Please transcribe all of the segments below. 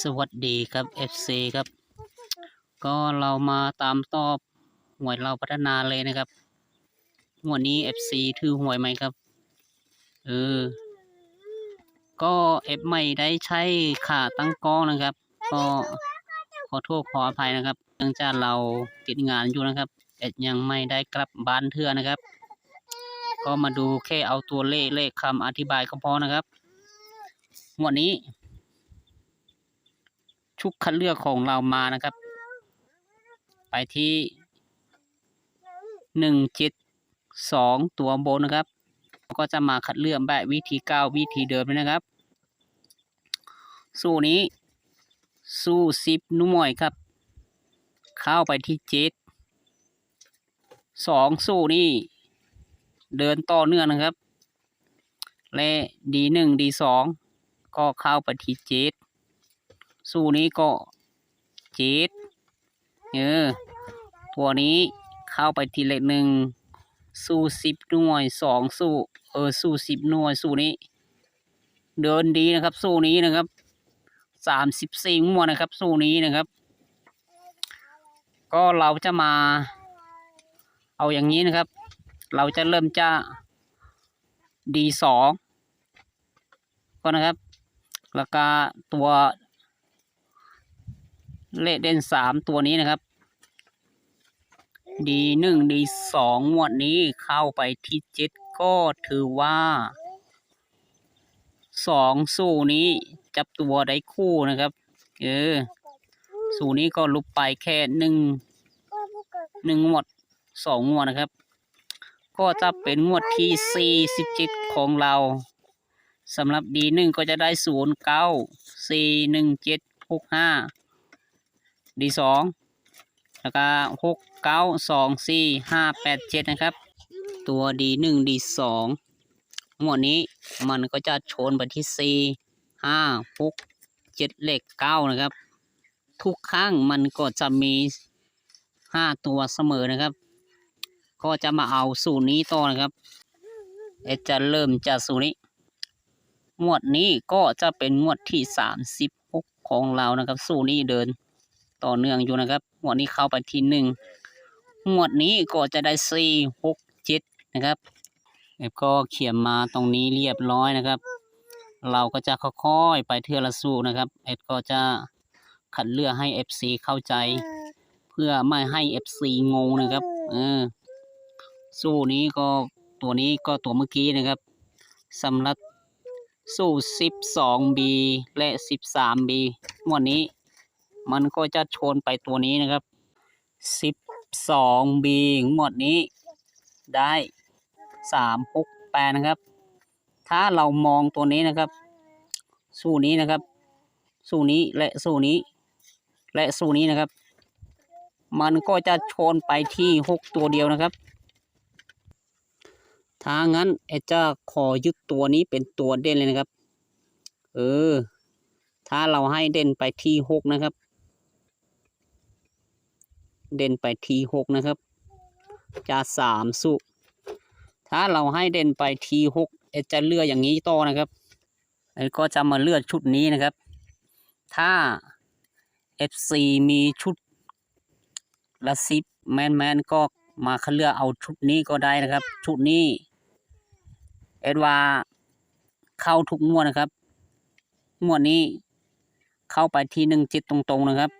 สวัสดีครับ FC ครับ ก็เรามาตามตอบหวยเราพัฒนาเลยนะครับงวดนี้ FC ถือหวยไหมครับเออก็เอฟไม่ได้ใช้ขาตั้งกล้องนะครับ ก็ขอโทษขออภัยนะครับเนื่องจากเราติดงานอยู่นะครับเอ็ดยังไม่ได้กลับบ้านเทื่อนะครับ ก็มาดูแค่เอาตัวเลขเลขคำอธิบายก็พอนะครับงวดนี้ ชุกคัดเลือกของเรามานะครับ ไปที่หนึ่งเจ็ดสองตัวบนนะครับ ก็จะมาคัดเลือกแบบวิธีเก้าวิธีเดิมเลยนะครับ สู้นี้ สู้สิบนุ่มวยครับ เข้าไปที่เจ็ดสองสู้นี่ เดินต่อเนื่องนะครับ และดีหนึ่งดีสองก็เข้าไปที่เจ็ด สู้นี้ก็เจ็ดเออ ตัวนี้เข้าไปทีเลขหนึ่ง สู้สิบหน่วยสองสู้ เออ สู้สิบหน่วย สู้นี้ เดินดีนะครับ สู้นี้นะครับ สามสิบสี่งวดนะครับ สู้นี้นะครับ ก็เราจะมา เอาอย่างนี้นะครับ เราจะเริ่มจะดีสองก็นะครับ แล้วก็ตัว เลขเด่นสามตัวนี้นะครับ ดีหนึ่งดีสองงวดนี้เข้าไปที่เจ็ดก็ถือว่าสองสู้นี้จับตัวได้คู่นะครับ เออ สู้นี้ก็ลุกไปแค่หนึ่งหนึ่งงวดสองงวดนะครับ ก็จะเป็นงวดที่สี่สิบเจ็ดของเราสำหรับดีหนึ่งก็จะได้ศูนย์เก้าสี่หนึ่งเจ็ดหกห้า ดีสองแล้วก็หกเก้าสองสี่ห้าแปดเจ็ดนะครับ ตัวดีหนึ่งดีสองหมวดนี้มันก็จะโชนไปที่สี่ห้าหกเจ็ดเลขเก้านะครับ ทุกครั้งมันก็จะมีห้าตัวเสมอนะครับ ก็จะมาเอาสูตรนี้ต่อนะครับเอจะเริ่มจากสูตรนี้งวดนี้ก็จะเป็นงวดที่สามสิบหกของเรานะครับ สู้นี้เดิน ต่อเนื่องอยู่นะครับงวดนี้เข้าไปที่หนึ่งงวดนี้ก็จะได้สี่หกเจ็ดนะครับแล้วก็เขียนมาตรงนี้เรียบร้อยนะครับ เราก็จะค่อยๆไปเทือละสู้นะครับเอ็ดก็จะขัดเลือกให้ FC เข้าใจ เพื่อไม่ให้ FC งงนะครับเออสู้นี้ก็ตัวนี้ก็ตัวเมื่อกี้นะครับสำหรับสู้ 12B และ 13B หมวดนี้ มันก็จะชนไปตัวนี้นะครับ 12B หมวดนี้ได้368นะครับ ถ้าเรามองตัวนี้นะครับ สู้นี้นะครับ สู้นี้และสู้นี้ และสู้นี้นะครับ มันก็จะชนไปที่6ตัวเดียวนะครับถ้างั้นเอจะขอยึดตัวนี้เป็นตัวเด่นเลยนะครับ เออ ถ้าเราให้เด่นไปที่หกนะครับ เด่นไปทีหกนะครับ จะสามสุถ้าเราให้เด่นไปทีหกเอดจะเลือกอย่างนี้ต่อนะครับแล้วก็จะมาเลือกชุดนี้นะครับ ถ้า FC มีชุดละสิบแมนแมนก็มาคัดเลือกเอาชุดนี้ก็ได้นะครับ ชุดนี้เอ็ดว่าเข้าทุกงวดนะครับงวดนี้เข้าไปที่หนึ่งจิตตรงๆนะครับ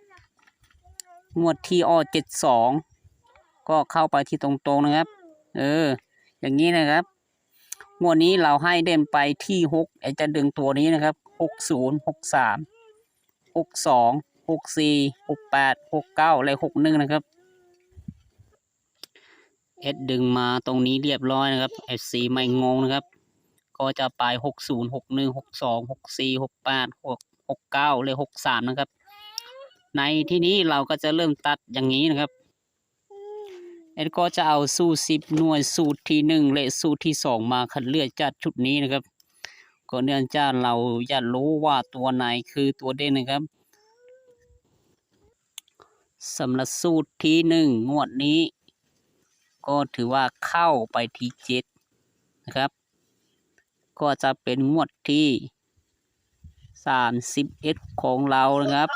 งวดที่อ้อเจ็ดสองก็เข้าไปที่ตรงๆนะครับ เออ อย่างนี้นะครับงวดนี้เราให้เด่นไปที่หกไอจะดึงตัวนี้นะครับหกศูนย์หกสามหกสองหกสี่หกแปดหกเก้าและหกหนึ่งนะครับเอสดึงมาตรงนี้เรียบร้อยนะครับเอสซีไม่งงนะครับ ก็จะไปหกศูนย์หกหนึ่งหกสองหกสี่หกแปดหกหกเก้าเลยหกสามนะครับ ในที่นี้เราก็จะเริ่มตัดอย่างนี้นะครับเอ็ดก็จะเอาสูตรสิบหน่วยสูตรที่หนึ่งและสูตรที่สองมาคัดเลือกจัดชุดนี้นะครับก็เนื่องจากเราอยากรู้ว่าตัวไหนคือตัวเด่นนะครับสำหรับสูตรที่หนึ่งงวดนี้ ก็ถือว่าเข้าไปที่เจ็ดนะครับ ก็จะเป็นงวดที่สามสิบเอ็ดของเรานะครับ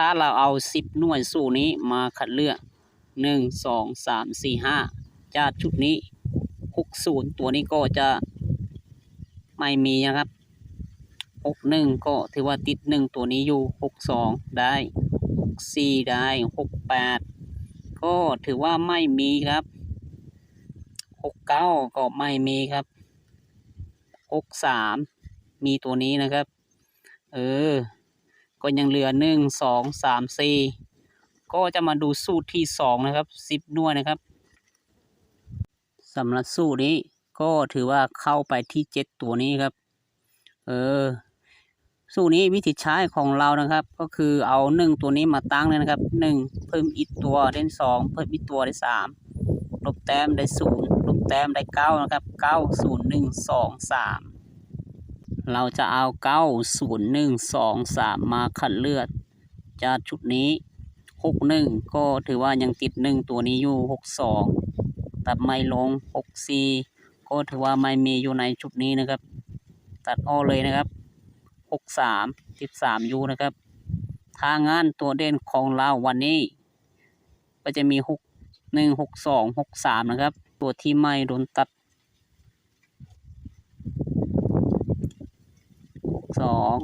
ถ้าเราเอาสิบหน่วยสูตรนี้มาคัดเลือกหนึ่งสองสามสี่ห้าจากชุดนี้หกศูนตัวนี้ก็จะไม่มีนะครับหกหนึ่งก็ถือว่าติดหนึ่งตัวนี้อยู่หกสองได้หกสี่ได้หกแปดก็ถือว่าไม่มีครับหกเก้าก็ไม่มีครับหกสามมีตัวนี้นะครับ เออ ก็ยังเหลือหนึ่งสองสามสี่ก็จะมาดูสูตรที่สองนะครับสิบหน่วยนะครับสำหรับสูตรนี้ก็ถือว่าเข้าไปที่เจ็ดตัวนี้ครับ เออ สูตรนี้วิธีใช้ของเรานะครับ ก็คือเอาหนึ่งตัวนี้มาตั้งเลยนะครับหนึ่งเพิ่มอีกตัวได้สองเพิ่มอีกตัวได้สามลบแต้มได้ศูนย์ลบแต้มได้เก้านะครับเก้าศูนย์หนึ่งสองสาม เราจะเอาเก้าศูนย์หนึ่งสองสามมาขัดเลือดจากชุดนี้หกหนึ่งก็ถือว่ายังติดหนึ่งตัวนี้อยู่หกสองตัดไม่ลงหกสี่ก็ถือว่าไม่มีอยู่ในชุดนี้นะครับ ตัดออกเลยนะครับหกสามติดสามอยู่นะครับทางงานตัวเด่นของเราวันนี้ ก็จะมีหกหนึ่งหกสองหกสามนะครับ ตัวที่ไม่โดนตัด สอง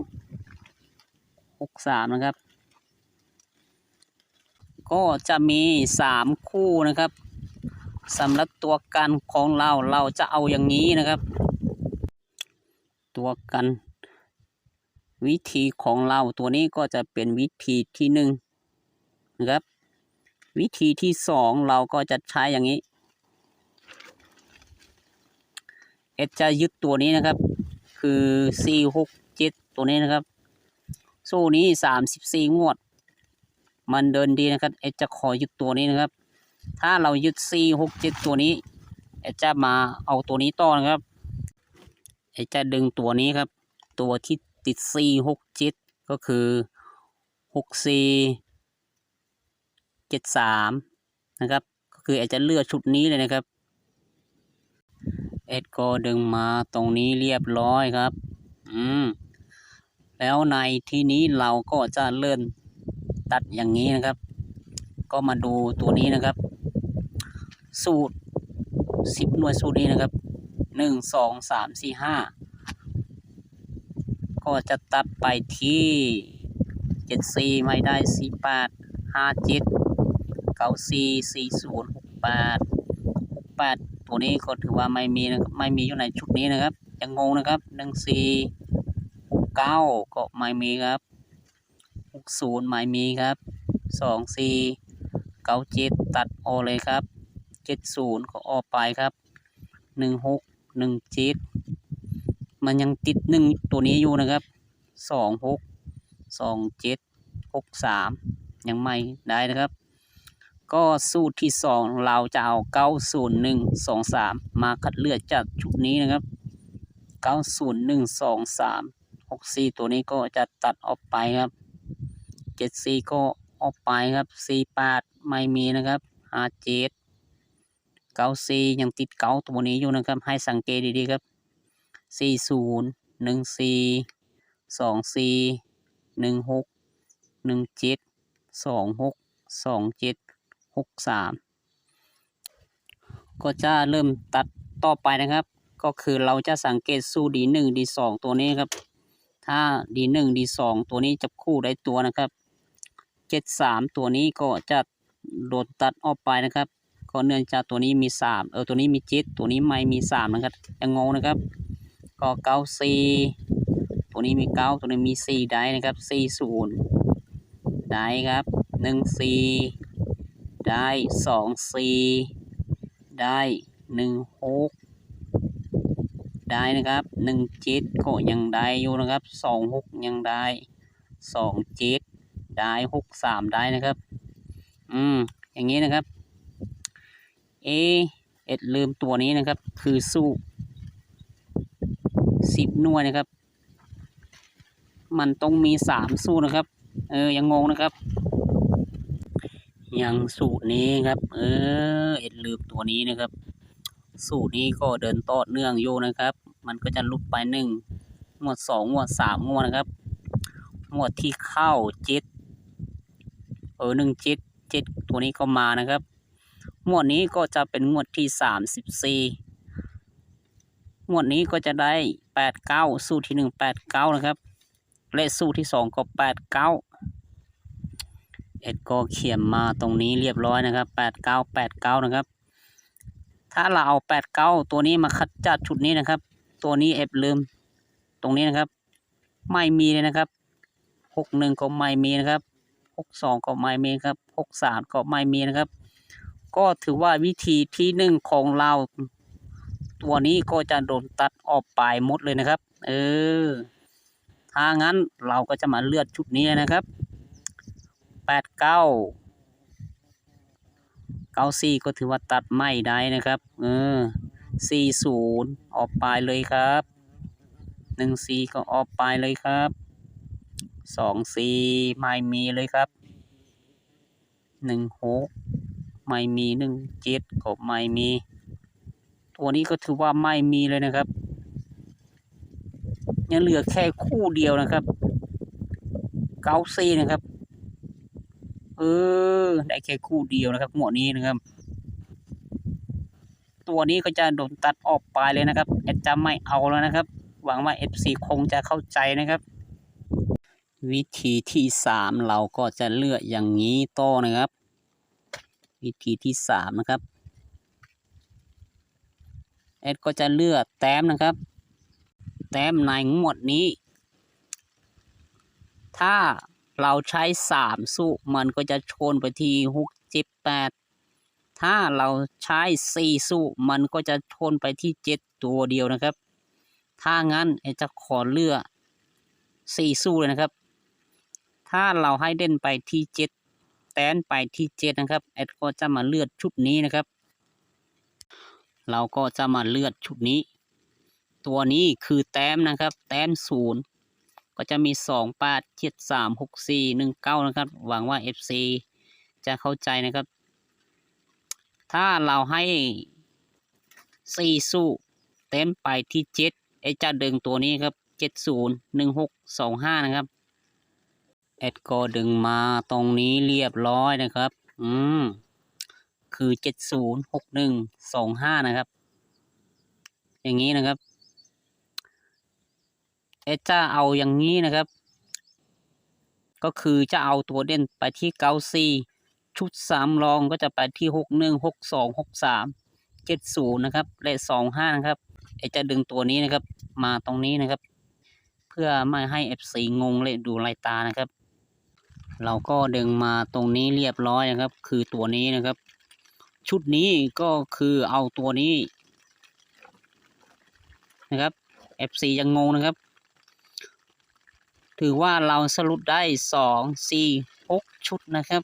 หกสามนะครับ ก็จะมีสามคู่นะครับสำหรับตัวกันของเราเราจะเอาอย่างนี้นะครับ ตัวกันวิธีของเราตัวนี้ก็จะเป็นวิธีที่หนึ่งนะครับ วิธีที่สองเราก็จะใช้อย่างนี้ เอดจะยึดตัวนี้นะครับ คือสี่หกเจ็ดตัวนี้นะครับโซ่นี้สามสิบสี่งวด มันเดินดีนะครับเอจะขอยึดตัวนี้นะครับ ถ้าเรายึดสี่หกเจ็ดตัวนี้เอจะมาเอาตัวนี้ต่อนะครับเอจะดึงตัวนี้ครับ ตัวที่ติดสี่หกเจ็ดก็คือหกสี่เจ็ดสามนะครับ ก็คือเอจะเลือกชุดนี้เลยนะครับ เอ็ดก็ดึงมาตรงนี้เรียบร้อยครับ อืม แล้วในที่นี้เราก็จะเลื่อนตัดอย่างนี้นะครับ ก็มาดูตัวนี้นะครับ สูตรสิบหน่วยสูตรนี้นะครับหนึ่งสองสามสี่ห้าก็จะตัดไปที่เจ็ดสี่ไม่ได้สี่แปดห้าเจ็ดเก้าสี่สี่ศูนย์หกแปดหกแปด ตัวนี้ก็ถือว่าไม่มีนะครับไม่มีอยู่ในชุดนี้นะครับยังงงนะครับหนึ่งสี่หกเก้าก็ไม่มีครับหกศูนย์ไม่มีครับสองสี่เก้าเจ็ดตัดออกเลยครับเจ็ดศูนย์ก็ออกไปครับหนึ่งหกหนึ่งเจ็ดมันยังติดหนึ่งตัวนี้อยู่นะครับสองหกสองเจ็ดหกสามยังไม่ได้นะครับ ก็สูตรที่สองเราจะเอาเก้าศูนย์หนึ่งสองสามมาคัดเลือกจากชุดนี้นะครับเก้าศูนย์หนึ่งสองสามหกสี่ตัวนี้ก็จะตัดออกไปครับเจ็ดสี่ก็ออกไปครับสี่แปดไม่มีนะครับห้าเจ็ดเก้าสี่ยังติดเก้าตัวนี้อยู่นะครับ ให้สังเกตดีๆครับสี่ศูนย์หนึ่งสี่สองสี่หนึ่ง หกสามก็จะเริ่มตัดต่อไปนะครับ ก็คือเราจะสังเกตสู้ดีหนึ่งดีสองตัวนี้ครับ ถ้าดีหนึ่งดีสองตัวนี้จับคู่ได้ตัวนะครับเจ็ดสามตัวนี้ก็จะโดนตัดออกไปนะครับก็เนื่องจากตัวนี้มีสามเออตัวนี้มีเจ็ดตัวนี้ไม่มีสามนะครับยังงงนะครับ ก็เก้าสี่ตัวนี้มีเก้าตัวนี้มีสี่ได้นะครับสี่ศูนย์ได้ครับหนึ่งสี่ ได้สองสี่ได้หนึ่งหกได้นะครับหนึ่งเจ็ดก็ยังได้อยู่นะครับสองหกยังได้สองเจ็ดได้หกสามได้นะครับ อืม อย่างนี้นะครับ เอเอ็ดลืมตัวนี้นะครับ คือสู้สิบหน่วยนะครับ มันต้องมีสามสู้นะครับ เออ ยังงงนะครับ ยังสูตรนี้ครับ เออเอ็ดลืมตัวนี้นะครับ สูตรนี้ก็เดินต่อเนื่องอยู่นะครับ มันก็จะลุกไปหนึ่งงวดสองงวดสามงวดนะครับงวดที่เข้าเจ็ดเออหนึ่งเจ็ดเจ็ดตัวนี้ก็มานะครับงวดนี้ก็จะเป็นงวดที่สามสิบสี่งวดนี้ก็จะได้แปดเก้าสู้ที่หนึ่งแปดเก้านะครับ และสู้ที่สองก็แปดเก้า เอ็ดก็เขียนมาตรงนี้เรียบร้อยนะครับแปดเก้าแปดเก้านะครับ ถ้าเราเอาแปดเก้าตัวนี้มาคัดจัดชุดนี้นะครับ ตัวนี้เอฟลืม ตรงนี้นะครับ ไม่มีเลยนะครับหกหนึ่งก็ไม่มีนะครับหกสองก็ไม่มีครับหกสามก็ไม่มีนะครับ ก็ถือว่าวิธีที่หนึ่งของเรา ตัวนี้ก็จะโดนตัดออกไปหมดเลยนะครับ เออถ้างั้นเราก็จะมาเลือดชุดนี้นะครับ แปดเก้าเก้าสี่ก็ถือว่าตัดไม่ได้นะครับ เออสี่ศูนย์ออกไปเลยครับหนึ่งสี่ก็ออกไปเลยครับสองสี่ไม่มีเลยครับหนึ่งหกไม่มีหนึ่งเจ็ดก็ไม่มี ตัวนี้ก็ถือว่าไม่มีเลยนะครับ ยังเหลือแค่คู่เดียวนะครับเก้าซีนะครับ เออ ได้แค่คู่เดียวนะครับหมวดนี้นะครับ ตัวนี้ก็จะโดนตัดออกไปเลยนะครับแอดจะไม่เอาแล้วนะครับ หวังว่า FC คงจะเข้าใจนะครับ วิธีที่สามเราก็จะเลือกอย่างนี้ต่อนะครับ วิธีที่สามนะครับเอ็ดก็จะเลือกแต้มนะครับ แต้มในงวดนี้ ถ้า เราใช้สามสู้มันก็จะชนไปที่หกเจ็ดแปดถ้าเราใช้สี่สู้มันก็จะชนไปที่เจ็ดตัวเดียวนะครับ ถ้างั้นจะขอเลือกสี่สู้เลยนะครับ ถ้าเราให้เด่นไปที่เจ็ดแต้นไปที่เจ็ดนะครับเอ็ดก็จะมาเลือกชุดนี้นะครับ เราก็จะมาเลือกชุดนี้ ตัวนี้คือแต้มนะครับ แต้มศูนย์ ก็จะมีสองแปดเจ็ดสามหกสี่หนึ่งเก้านะครับ หวังว่า FC จะเข้าใจนะครับ ถ้าเราให้สี่สู้เต็มไปที่เจ็ดไอจะดึงตัวนี้ครับเจ็ดศูนย์หนึ่งหกสองห้านะครับเอ็ดก็ดึงมาตรงนี้เรียบร้อยนะครับ อืม คือเจ็ดศูนย์หกหนึ่งสองห้านะครับ อย่างนี้นะครับ เอจะเอาอย่างนี้นะครับ ก็คือจะเอาตัวเด่นไปที่เก้าสี่ชุดสามรองก็จะไปที่หกหนึ่งหกสองหกสามเจ็ดศูนย์นะครับและสองห้านะครับเอจะดึงตัวนี้นะครับ มาตรงนี้นะครับ เพื่อไม่ให้เอฟซีงงเลยดูลายตานะครับ เราก็ดึงมาตรงนี้เรียบร้อยนะครับ คือตัวนี้นะครับ ชุดนี้ก็คือเอาตัวนี้นะครับ FC ยังงงนะครับ ถือว่าเราสรุปได้สองสี่หกชุดนะครับ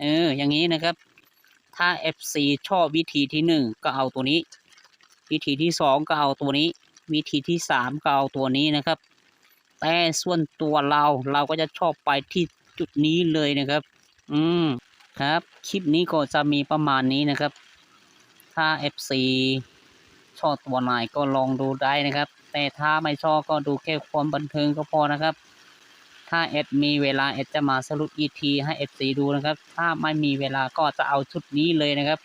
เออ อย่างนี้นะครับ ถ้า FC ชอบวิธีที่หนึ่งก็เอาตัวนี้ วิธีที่สองก็เอาตัวนี้ วิธีที่สามก็เอาตัวนี้นะครับ แต่ส่วนตัวเราเราก็จะชอบไปที่จุดนี้เลยนะครับ อืม ครับ คลิปนี้ก็จะมีประมาณนี้นะครับ ถ้า FC ชอบตัวไหนก็ลองดูได้นะครับ แต่ถ้าไม่ชอบก็ดูแค่ความบันเทิงก็พอนะครับ ถ้าเอดมีเวลาเอดจะมาสรุปอีทีให้ FC ดูนะครับ ถ้าไม่มีเวลาก็จะเอาชุดนี้เลยนะครับ